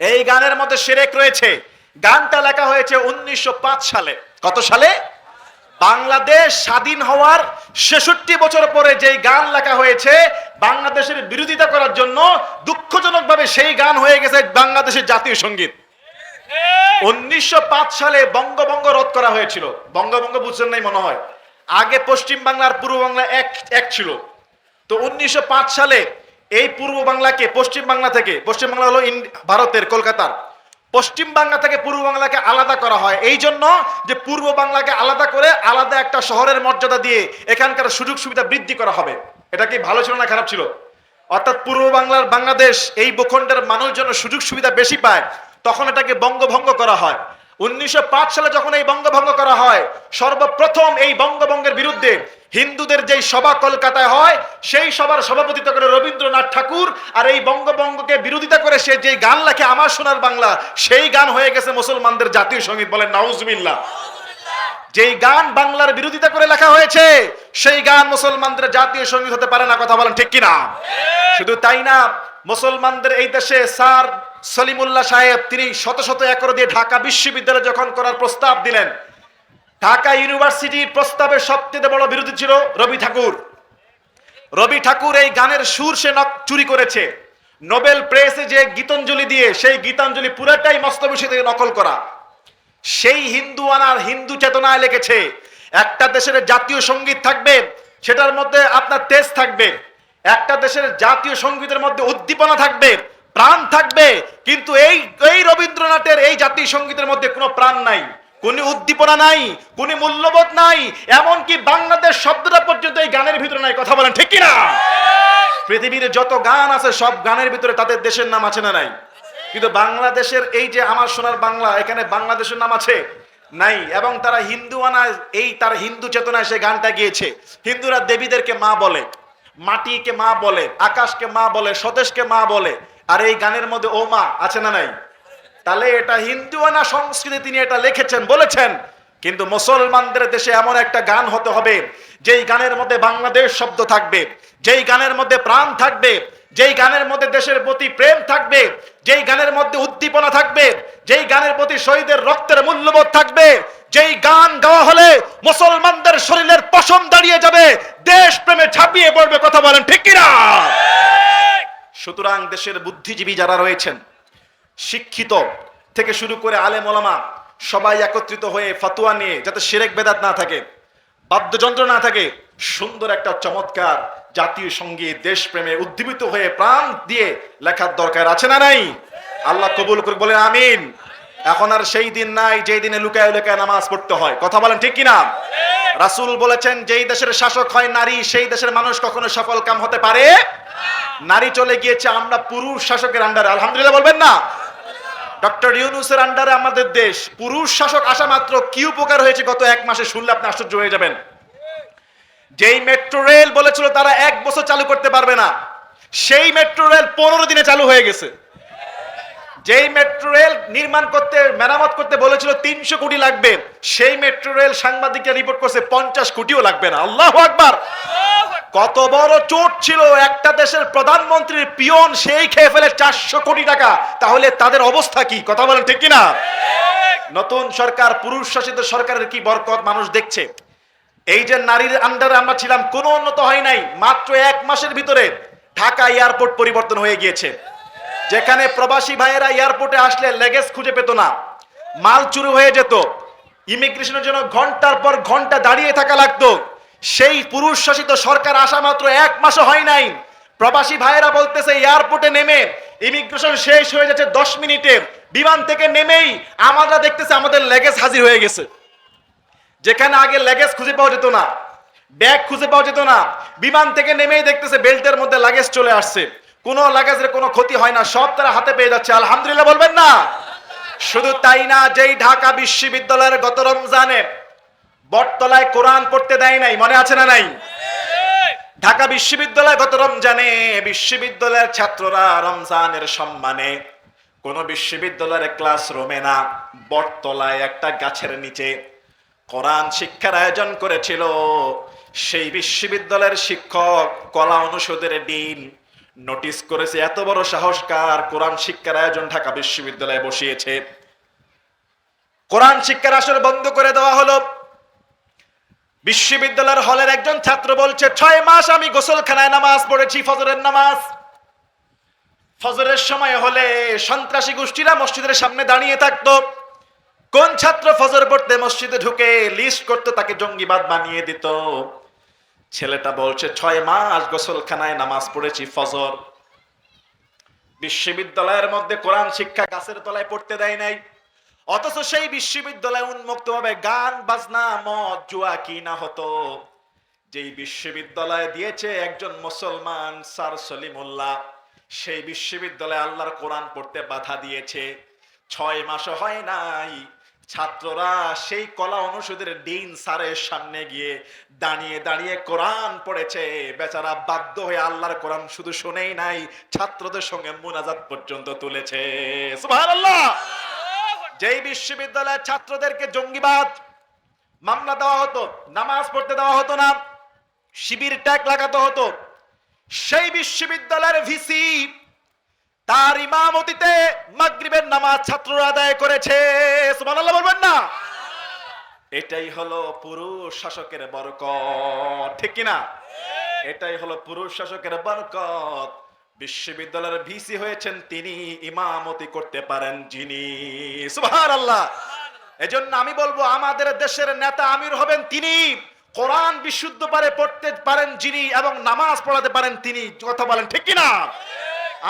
এই গানের মধ্যে সেরেক রয়েছে। গানটা লেখা হয়েছে উনিশশো পাঁচ সালে। কত সালে? বাংলাদেশ স্বাধীন হওয়ার ছেষট্টি বছর পরে যেই গান লেখা হয়েছে, বাংলাদেশের বিরোধিতা করার জন্য দুঃখজনকভাবে সেই গান হয়ে গেছে বাংলাদেশের জাতীয় সংগীত। উনিশশো পাঁচ সালে বঙ্গভঙ্গ রোধ করা হয়েছিল। বঙ্গভঙ্গ বুঝছেন নাই মনে হয়? আগে পশ্চিম বাংলা আর পূর্ব বাংলা এক এক ছিল। তো উনিশশো পাঁচ সালে এই পূর্ব বাংলাকে পশ্চিম বাংলা থেকে। পশ্চিম বাংলা হলো ভারতের, কলকাতার। পশ্চিম বাংলা থেকে পূর্ব বাংলাকে আলাদা করা হয়। এই জন্য যে পূর্ব বাংলাকে আলাদা করে আলাদা একটা শহরের মর্যাদা দিয়ে এখানকার সুযোগ সুবিধা বৃদ্ধি করা হবে। এটা কি ভালো ছিল না খারাপ ছিল? অর্থাৎ পূর্ব বাংলার বাংলাদেশ এই ভূখণ্ডের মানুষ যেন সুযোগ সুবিধা বেশি পায়, তখন এটাকে বঙ্গভঙ্গ করা হয়। উনিশশো পাঁচ সালে যখন এই বঙ্গভঙ্গ করা হয়, সর্বপ্রথম এই বঙ্গভঙ্গের বিরুদ্ধে হিন্দুদের যেই সভা কলকাতায় হয়, সেই সভার সভাপতিত্ব করে রবীন্দ্রনাথ ঠাকুর, আর এই বঙ্গবঙ্গকে বিরোধিতা করে সে যে গান লেখে আমার সোনার বাংলা, সেই গান হয়ে গেছে মুসলমানদের জাতীয় সংগীত বলেন নাউজবিল্লাহ। যেই গান বাংলার বিরোধিতা করে লেখা হয়েছে, সেই গান মুসলমানদের জাতীয় সংগীত হতে পারে না কথা বলেন ঠিক কিনা? শুধু তাই না, মুসলমানদের এই দেশে স্যার সলিমুল্লাহ সাহেব, তিনি শত শত একর দিয়ে ঢাকা বিশ্ববিদ্যালয় যখন করার প্রস্তাব দিলেন ঢাকা ইউনিভার্সিটির প্রস্তাবে সবচেয়ে বড় বিরোধী ছিল রবি ঠাকুর। রবি ঠাকুর এই গানের সুর সে চুরি করেছে। নোবেল প্রেসে যে গীতাঞ্জলি দিয়ে সেই গীতাঞ্জলি পুরাটাই মস্তবিষি থেকে নকল করা। সেই হিন্দু আনার হিন্দু চেতনায় লিখেছে একটা দেশের জাতীয় সংগীত থাকবে, সেটার মধ্যে আপনার তেজ থাকবে। একটা দেশের জাতীয় সঙ্গীতের মধ্যে উদ্দীপনা থাকবে, প্রাণ থাকবে, কিন্তু এই এই রবীন্দ্রনাথের এই জাতীয় সঙ্গীতের মধ্যে কোনো প্রাণ নাই। কোনো উদ্দীপনা নাই, কোনো মূল্যবোধ নাই, এমনকি বাংলাদেশ শব্দটা পর্যন্ত এই গানের ভিতরে নাই, কথা বলেন, ঠিক কিনা? পৃথিবীর যত গান আছে, সব গানের ভিতরে তাদের দেশের নাম আছে না নাই? কিন্তু বাংলাদেশের এই যে আমার সোনার বাংলা, এখানে বাংলাদেশের নাম আছে? নাই। এবং তারা হিন্দু আনায় এই তার হিন্দু চেতনায় সে গানটা গিয়েছে। হিন্দুরা দেবীদেরকে মা বলে, মাটিকে মা বলে, আকাশকে মা বলে, স্বদেশকে মা বলে। আর এই গানের মধ্যে ও মা আছে না নাই? তাহলে এটা হিন্দু আনা সংস্কৃতি তিনি এটা লিখেছেন, বলেছেন। কিন্তু মুসলমানদের দেশে এমন একটা গান হতে হবে, যেই গানের মধ্যে বাংলাদেশ শব্দ থাকবে, যেই গানের মধ্যে প্রাণ থাকবে, যেই গানের মধ্যে দেশের প্রতি প্রেম থাকবে, যেই গানের মধ্যে উদ্দীপনা থাকবে, যেই গানের প্রতি শহীদের রক্তের মূল্যবোধ থাকবে, যেই গান গাওয়া হলে মুসলমানদের শরীরের পশম দাঁড়িয়ে যাবে দেশ প্রেমে ঝাঁপিয়ে পড়বে, কথা বলেন ঠিক কিনা? সুতরাং দেশের বুদ্ধিজীবী যারা রয়েছেন শিক্ষিত থেকে শুরু করে আলেম ওলামা সবাই একত্রিত হয়ে ফতুয়া নিয়ে যাতে সেরেক বেদাত না থাকে, বাদ্যযন্ত্র না থাকে, সুন্দর একটা চমৎকার জাতীয় সংগীত দেশপ্রেমে উদ্দীপিত হয়ে প্রাণ দিয়ে লেখার দরকার আছে না নাই? আল্লাহ কবুল করে বলে আমিন। এখন আর সেই দিন নাই যেই দিনে লুকায় লুকায় নামাজ পড়তে হয়। কথা বলেন ঠিক কিনা? রাসূল বলেছেন, যেই দেশের শাসক হয় নারী, সেই দেশের মানুষ কখনো সফল কাম হতে পারে? নারী চলে গিয়েছে, আমরা পুরুষ শাসকের আন্ডারে আলহামদুলিল্লাহ বলবেন না? ডক্টর ইউনুসের আন্ডারে আমাদের দেশ, পুরুষ শাসক আসা মাত্র কি উপকার হয়েছে গত এক মাসে শুনলে আপনি আশ্চর্য হয়ে যাবেন। যেই মেট্রো রেল বলেছিল তারা এক বছর চালু করতে পারবে না, সেই মেট্রো রেল পনেরো দিনে চালু হয়ে গেছে। যেই মেট্রো রেল নির্মাণ করতে, মেরামত করতে বলেছিল তিনশো কোটি লাগবে, সেই মেট্রো রেল সাংবাদিকরা রিপোর্ট করছে পঞ্চাশ কোটিও লাগবে না। আল্লাহ আকবার! কত বড় চোট ছিল একটা দেশের প্রধানমন্ত্রীর পিয়ন সেই খেয়ে ফেলে চারশো কোটি টাকা। তাহলে তাদের অবস্থা কি? কথা বলেন ঠিক কিনা? নতুন সরকার পুরুষ শাসিত সরকারের কি বরকত মানুষ দেখছে? এই যে নারীর আন্ডারে আমরা ছিলাম, কোনো উন্নত হয় নাই। মাত্র এক মাসের ভিতরে ঢাকা এয়ারপোর্ট পরিবর্তন হয়ে গিয়েছে। যেখানে প্রবাসী ভাইয়েরা এয়ারপোর্টে আসলে লেগেজ খুঁজে পেত না। মাল চুরি হয়ে যেত। ইমিগ্রেশনের জন্য ঘণ্টার পর ঘণ্টা দাঁড়িয়ে থাকা লাগতো। সেই পুরুষ শাসিত সরকার আসা মাত্র এক মাসও হয় নাই। প্রবাসী ভাইয়েরা বলতেছে, এয়ারপোর্টে নেমে ইমিগ্রেশন শেষ হয়ে যাচ্ছে দশ মিনিটে। বিমান থেকে নেমেই আমরা দেখতেছে আমাদের লেগেজ হাজির হয়ে গেছে। যেখানে আগে লেগেজ খুঁজে পাওয়া যেত না ব্যাগ খুঁজে পাওয়া যেত না। বিমান থেকে নেমেই দেখতেছে বেল্টের মধ্যে লাগেজ চলে আসছে। কোনো লাগেজের কোনো ক্ষতি হয় না, সব তারা হাতে পেয়ে যাচ্ছে। আলহামদুলিল্লাহ বলবেন না? শুধু তাই না, যেই ঢাকা বিশ্ববিদ্যালয়ের গত রমজানে বটতলায় কোরআন পড়তে দেয় নাই, মনে আছে না নাই? ঢাকা বিশ্ববিদ্যালয় গত রমজানে বিশ্ববিদ্যালয়ের ছাত্ররা রমজানের সম্মানে কোন বিশ্ববিদ্যালয়ের ক্লাস ক্লাসরুমে না, বটতলায় একটা গাছের নিচে কোরআন শিক্ষার আয়োজন করেছিল। সেই বিশ্ববিদ্যালয়ের শিক্ষক, কলা অনুষদের ডিন নোটিস করেছে, এত বড় সাহসকার কোরআন শিক্ষার আয়োজন ঢাকা বিশ্ববিদ্যালয়ে বসিয়েছে। কোরআন শিক্ষার আসর বন্ধ করে দেওয়া হলো। বিশ্ববিদ্যালয়ের হলের একজন ছাত্র বলছে, ছয় মাস আমি গোসলখানায় নামাজ পড়েছি, ফজরের নামাজ। ফজরের সময় হলে সন্ত্রাসী গোষ্ঠীরা মসজিদের সামনে দাঁড়িয়ে থাকতো। কোন ছাত্র ফজর পড়তে মসজিদে ঢুকে লিস্ট করতো, তাকে জঙ্গিবাদ বানিয়ে দিত। ছেলেটা বলছে, ছয় মাস গোসলখানায় নামাজ পড়েছি, ফজর। বিশ্ববিদ্যালয়ের মধ্যে কোরআন শিক্ষা গাছের তলায় পড়তে দেয় নাই। অথচ সেই বিশ্ববিদ্যালয়ে উন্মুক্ত ভাবে গান, বাজনা, মদ, জুয়া, কি না হতো? যেই বিশ্ববিদ্যালয়ে দিয়েছে একজন মুসলমান, স্যার সলিমুল্লাহ, সেই বিশ্ববিদ্যালয়ে আল্লাহর কোরআন পড়তে বাধা দিয়েছে। ছয় মাস হয় নাই। ছাত্ররা সেই কলা অনুষদের ডিন স্যারের সামনে গিয়ে দাঁড়িয়ে দাঁড়িয়ে কোরআন পড়েছে। বেচারা বাধ্য হয়ে আল্লাহর কোরআন শুধু শুনেই নাই, ছাত্রদের সঙ্গে মুনাজাত পর্যন্ত তুলেছে। সুবহানাল্লাহ! যেই বিশ্ববিদ্যালয়ের ছাত্রদেরকে জঙ্গিবাদ, মামলা দেওয়া হতো, নামাজ পড়তে দেওয়া হতো না, শিবির ট্যাগ লাগাতে হতো, সেই বিশ্ববিদ্যালয়ের ভিসি তার ইমামতিতে মাগরিবের নামাজ ছাত্ররা আদায় করেছে। বলবেন না? এটাই হলো পুরুষ শাসকের বরকত, ঠিক কি না এটাই হলো পুরুষ শাসকের বরকত। বিশ্ববিদ্যালয়ের ভিসি হয়েছেন তিনি, ইমামতি করতে পারেন যিনি। সুবহানাল্লাহ। এজন্য আমি বলব, আমাদের দেশের নেতা আমির হবেন তিনি। কোরআন বিশুদ্ধ পারে পড়তে পারেন যিনি এবং নামাজ পড়াতে পারেন তিনি। কথা বলেন ঠিক কি না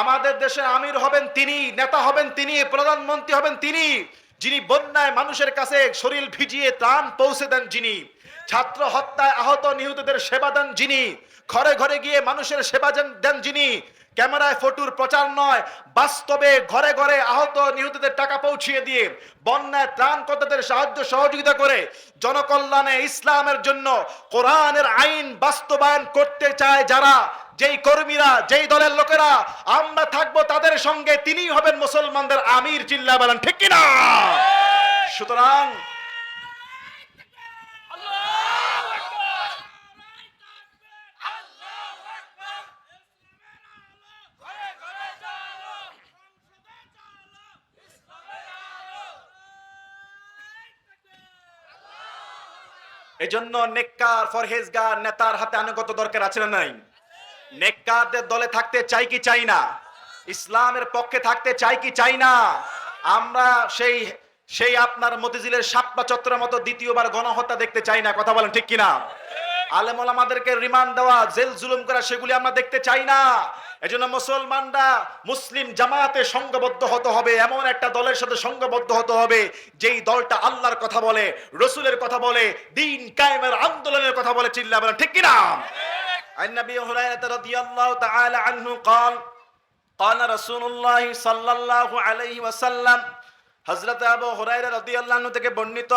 আমাদের দেশের আমির হবেন তিনি, নেতা হবেন তিনি, প্রধানমন্ত্রী হবেন তিনি, যিনি বন্যায় মানুষের কাছে শরীর ভিজিয়ে ত্রাণ পৌঁছে দেন যিনি, ছাত্র হত্যায় আহত নিহতদের সেবা দেন যিনি, ঘরে ঘরে গিয়ে মানুষের সেবা দেন যিনি ক্যামেরায় ফটোর প্রচার নয়, বাস্তবে ঘরে ঘরে আহত নিহতদের টাকা পৌঁছিয়ে দিয়ে বন্যায় ত্রাণ কর্তাদের সাহায্য সহযোগিতা করে জনকল্যাণে ইসলামের জন্য কোরআনের আইন বাস্তবায়ন করতে চায় যারা, যেই কর্মীরা, যেই দলের লোকেরা, আমরা থাকব তাদের সঙ্গে তিনি হবেন মুসলমানদের আমির চিল্লা বলেন ঠিক কিনা? সুতরাং এজন্য নেককার ফরহেজগার নেতার হাতে আনুগত দরকার আছে না নাই? নেককারদের দলে থাকতে চাই কি চাই না? ইসলামের পক্ষে থাকতে চাই কি চাই না? আমরা সেই সেই আপনার মতিঝিলের সাপলা চত্বরের মতো দ্বিতীয়বার গণহত্যা দেখতে চাই না, কথা বলেন ঠিক কিনা? আলেম ওলামাদেরকে রিমান্ড দেওয়া, জেল জুলুম করা, সেগুলি আমরা দেখতে চাই না। এজন্য মুসলমানরা মুসলিম জামাতে সংঘবদ্ধ হতে হবে এমন একটা দলের সাথে সংঘবদ্ধ হতে হবে যেই দলটা আল্লাহর কথা বলে রসুলের কথা বলে দিন কায়েমের আন্দোলনের কথা বলে চিল্লা বলেন ঠিক কিনা عن ابي هريره رضي الله تعالى عنه قال قال رسول الله صلى الله عليه وسلم হযরত আবু হুরায়রা রাদিয়াল্লাহু আনহু থেকে বর্ণিত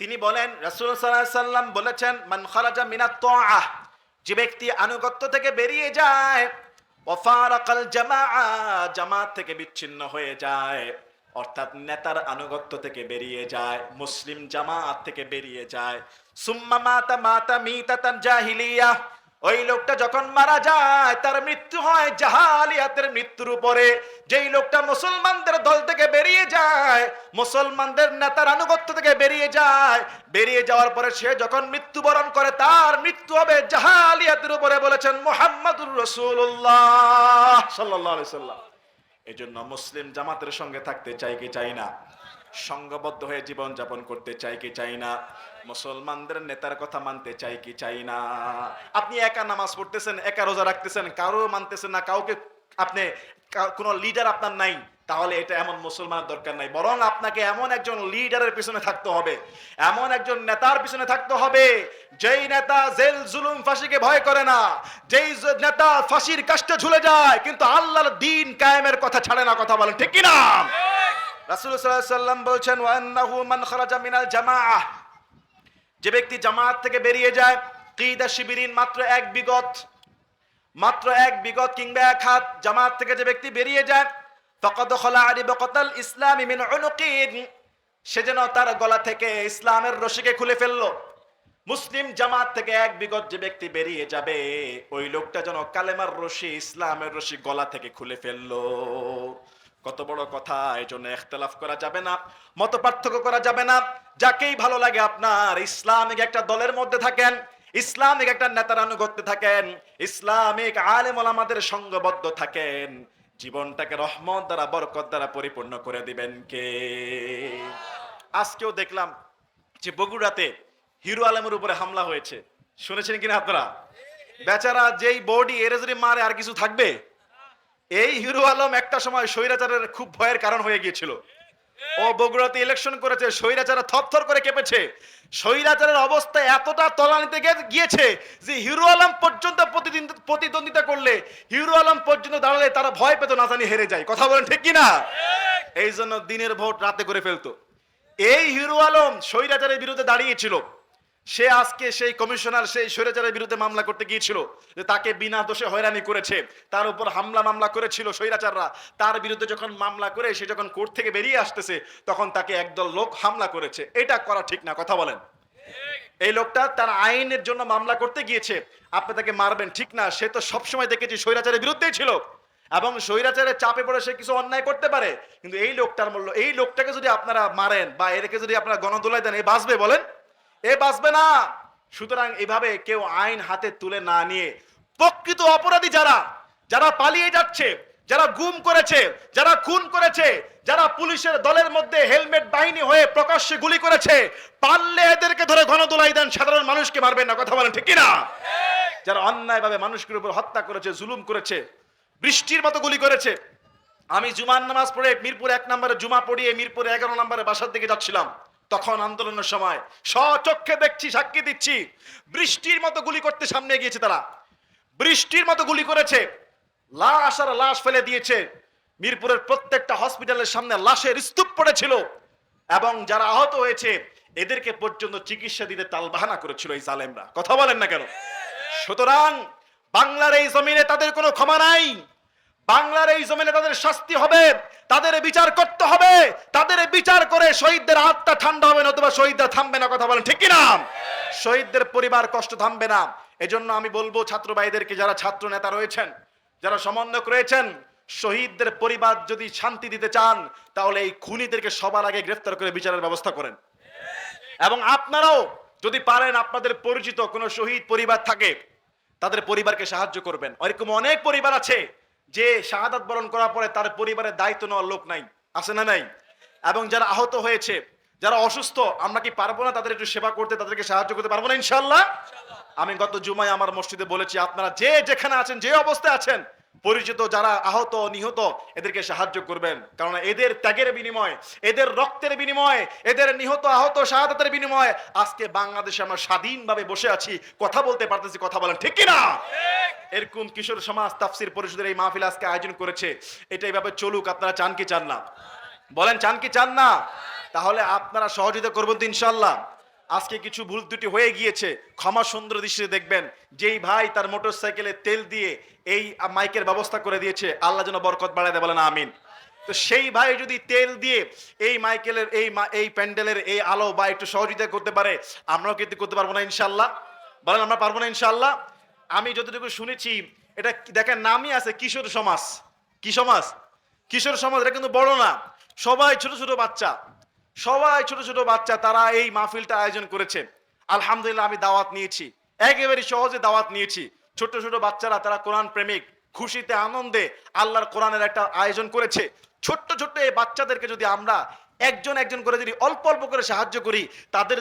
তিনি বলেন রাসূল সাল্লাল্লাহু আলাইহি সাল্লাম বলেছেন মান খারাজা মিনাত তাআহ যে ব্যক্তি আনুগত্য থেকে বেরিয়ে যায় ওয়াফারাকাল জামাআ, জামাত থেকে বিচ্ছিন্ন হয়ে যায়। অর্থাৎ নেতার আনুগত্য থেকে বেরিয়ে যায়, মুসলিম জামাত থেকে বেরিয়ে যায়। সুম্মা মাতা মাতা মিতাতান জাহিলিয়া ওই লোকটা যখন মারা যায়, তার মৃত্যু হয় জাহালিয়াতের মৃত্যুর উপরে। যেই লোকটা মুসলমানদের দল থেকে বেরিয়ে যায়, মুসলমানদের নেতার আনুগত্য থেকে বেরিয়ে যায়, বেরিয়ে যাওয়ার পরে সে যখন মৃত্যুবরণ করে, তার মৃত্যু হবে জাহালিয়াতের উপরে বলেছেন মোহাম্মদুর রসুল্লাহ সাল্লাহ সাল্লাম এই জন্য মুসলিম জামাতের সঙ্গে থাকতে চাই কি চাই না? সংঘবদ্ধ হয়ে জীবন যাপন করতে চাই কি চাই না? মুসলমানদের নেতার কথা মানতে চাই কি চাই না? আপনি একা নামাজ পড়তেছেন, একা রোজা রাখতেছেন, কারও মানতেছেন না, কাউকে আপনি কোনো লিডার আপনার নাই, তাহলে এটা এমন মুসলমানের দরকার নাই। বরং আপনাকে এমন একজন লিডারের পিছনে থাকতে হবে, এমন একজন নেতার পিছনে থাকতে হবে, যেই নেতা জেল, জুলুম, ফাঁসিকে ভয় করে না, যেই নেতা ফাঁসির কাষ্টে ঝুলে যায়, কিন্তু আল্লাহর দিন কায়েমের কথা ছাড়ে না, কথা বলেন, ঠিক কিনা? রাসূল সাল্লাম বলছেন, ওয়ান্নাহু মান খারাজা মিনাল জামাআহ। যে ব্যক্তি জামাত থেকে বেরিয়ে যায়, কিদা শিবিরিন মাত্র এক বিগত, মাত্র এক বিগত কিংবা এক হাত জামাত থেকে যে ব্যক্তি বেরিয়ে যায়, ফকদ খলা আরি বকতাল ইসলামী মিন উনুকিন। সে যেন তার গলা থেকে ইসলামের রশিকে খুলে ফেলল। মুসলিম জামাত থেকে এক বিগত যে ব্যক্তি বেরিয়ে যাবে, ওই লোকটা যেন কালেমার রশি, ইসলামের রশি গলা থেকে খুলে ফেলল। কত বড় কথা এই জন্য এখতলাফ করা যাবে না মত পার্থক্য করা যাবে না। যাকেই ভালো লাগে আপনার, ইসলামিক একটা দলের মধ্যে থাকেন, ইসলামিক একটা নেতার আনুগত্যে থাকেন, ইসলামিক আলেম আমাদের সঙ্গবদ্ধ থাকেন। জীবনটাকে রহমত দ্বারা, বরকত দ্বারা পরিপূর্ণ করে দিবেন কে? আজকেও দেখলাম যে বগুড়াতে হিরো আলমের উপরে হামলা হয়েছে। শুনেছেন কিনা আপনারা? বেচারা যেই বডি এরেজরি মারে, আর কিছু থাকবে? এই হিরো আলম একটা সময় স্বৈরাচারের খুব ভয়ের কারণ হয়ে গিয়েছিল। ও বগুড়াতে ইলেকশন করেছে স্বৈরাচারা থরথর করে কেঁপেছে। স্বৈরাচারের অবস্থা এতটা তলানিতে গিয়েছে যে হিরো আলম পর্যন্ত প্রতিদিন প্রতিদ্বন্দ্বিতা করলে হিরো আলম পর্যন্ত দাঁড়ালে তারা ভয় পেত না জানি হেরে যায়। কথা বলেন ঠিক কিনা? এই জন্য দিনের ভোট রাতে করে ফেলতো। এই হিরো আলম স্বৈরাচারের বিরুদ্ধে দাঁড়িয়েছিল। সে আজকে সেই কমিশনার, সেই স্বৈরাচারের বিরুদ্ধে মামলা করতে গিয়েছিল যে তাকে বিনা দোষে হয়রানি করেছে। তার উপর হামলা মামলা করেছিল স্বৈরাচাররা। তার বিরুদ্ধে যখন মামলা করে, সে যখন কোর্ট থেকে বেরিয়ে আসতেছে, তখন তাকে একদল লোক হামলা করেছে। এটা করা ঠিক না, কথা বলেন। এই লোকটা তার আইনের জন্য মামলা করতে গিয়েছে। আপনি তাকে মারবেন, ঠিক না? সে তো সবসময় দেখেছি স্বৈরাচারের বিরুদ্ধেই ছিল। এবং স্বৈরাচারের চাপে পড়ে সে কিছু অন্যায় করতে পারে। কিন্তু এই লোকটার মূল্য, এই লোকটাকে যদি আপনারা মারেন বা এদেরকে যদি আপনারা গণদোলায় দেন, এ বাঁচবে বলেন? এ বাঁচবে না। সুতরাং এভাবে কেউ আইন হাতে তুলে না নিয়ে প্রকৃত অপরাধী যারা যারা পালিয়ে যাচ্ছে, যারা গুম করেছে, যারা খুন করেছে, যারা পুলিশের দলের মধ্যে হেলমেট বাহিনী হয়ে প্রকাশ্যে গুলি করেছে, পারলে এদেরকে ধরে গণদোলাই দেন, সাধারণ মানুষকে মারবেন না, কথা বলেন ঠিক না যারা অন্যায়ভাবে মানুষের উপর হত্যা করেছে, জুলুম করেছে, বৃষ্টির মতো গুলি করেছে। আমি জুমার নামাজ পড়ে মিরপুর এক নম্বরে জুমা পড়িয়ে মিরপুর এগারো নম্বরে বাসার দিকে যাচ্ছিলাম। তখন আন্দোলনের সময় স্বচক্ষে দেখছি, সাক্ষী দিচ্ছি, বৃষ্টির মতো গুলি করতে সামনে গিয়েছে তারা। বৃষ্টির মতো গুলি করেছে, লাশ আর লাশ ফেলে দিয়েছে। মিরপুরের প্রত্যেকটা হসপিটালের সামনে লাশের স্তূপ পড়েছিল এবং যারা আহত হয়েছে, এদেরকে পর্যন্ত চিকিৎসা দিতে তালবাহানা করেছিল এই জালেমরা। কথা বলেন না কেন? সুতরাং বাংলার এই জমিনে তাদের কোনো ক্ষমা নাই। বাংলার এই জমিনে তাদের শাস্তি হবে, তাদের বিচার করতে হবে, তাদের বিচার করে শহীদদের আত্মা ঠান্ডা হবে নতুবা শহীদরা থামবে না কথা বলেন, ঠিক কি না শহীদদের পরিবার কষ্ট থামবে না। এজন্য আমি বলব ছাত্র ভাইদেরকে, যারা ছাত্র নেতা রয়েছেন, যারা সমন্বয়ক রয়েছেন, শহীদদের পরিবার যদি শান্তি দিতে চান, তাহলে এই খুনিদেরকে সবার আগে গ্রেফতার করে বিচারের ব্যবস্থা করেন। এবং আপনারাও যদি পারেন, আপনাদের পরিচিত কোনো শহীদ পরিবার থাকে, তাদের পরিবারকে সাহায্য করবেন। এরকম অনেক পরিবার আছে যে শাহাদাত বরণ করার পরে তার পরিবারের দায়িত্ব নেওয়ার লোক নাই, আছে না নাই? এবং যারা আহত হয়েছে, যারা অসুস্থ, আমরা কি পারব না তাদের একটু সেবা করতে, তাদেরকে সাহায্য করতে পারব না ইনশাল্লাহ আমি গত জুমায় আমার মসজিদে বলেছি, আপনারা যে যেখানে আছেন, যে অবস্থায় আছেন পরিচিত যারা আহত, নিহত, এদেরকে সাহায্য করবেন। কারণ এদের ত্যাগের বিনিময়, এদের রক্তের বিনিময়, এদের নিহত, আহত, শাহাদাতের বিনিময়, আজকে বাংলাদেশে আমরা স্বাধীনভাবে বসে আছি, কথা বলতে পারতেছি, কথা বলেন, ঠিক কি না এরকম কিশোর সমাজ তাফসির পরিষদের এই মাহফিল আজকে আয়োজন করেছে। এটা এইভাবে চলুক, আপনারা চান কি চান না? বলেন, চান কি চান না? তাহলে আপনারা সহযোগিতা করবেন তো ইনশাল্লাহ আজকে কিছু ভুল ত্রুটি হয়ে গিয়েছে, ক্ষমা সুন্দর দৃষ্টিতে দেখবেন। যেই ভাই তার মোটর সাইকেলে তেল দিয়ে এই মাইকের ব্যবস্থা করে দিয়েছে, আল্লাহ যেন বরকত বাড়ায় দেয় বলেন, আমিন। তো সেই ভাই যদি তেল দিয়ে এই মাইকেলের, এই এই প্যান্ডেলের এই আলো বা একটু সহযোগিতা করতে পারে, আমরাও কিন্তু করতে পারব না ইনশাল্লাহ বলেন, আমরা পারব না ইনশাল্লাহ আমি যতটুকু শুনেছি, এটা দেখেন নামই আছে, কিশোর সমাজ। কি সমাজ? কিশোর সমাজ, এটা কিন্তু বড় না। সবাই ছোট ছোট বাচ্চা। সবাই ছোট ছোট বাচ্চা, তারা এই মাহফিলটা আয়োজন করেছে। আলহামদুলিল্লাহ আমি দাওয়াত নিয়েছি। একেবারে সহজে দাওয়াত নিয়েছি। ছোট ছোট বাচ্চারা, তারা কোরআন প্রেমিক, খুশিতে, আনন্দে আল্লাহর কোরআনের একটা আয়োজন করেছে। ছোট্ট ছোট্ট এই বাচ্চাদেরকে যদি আমরা একজন একজন করে যদি অল্প অল্প করে সাহায্য করি, তাদের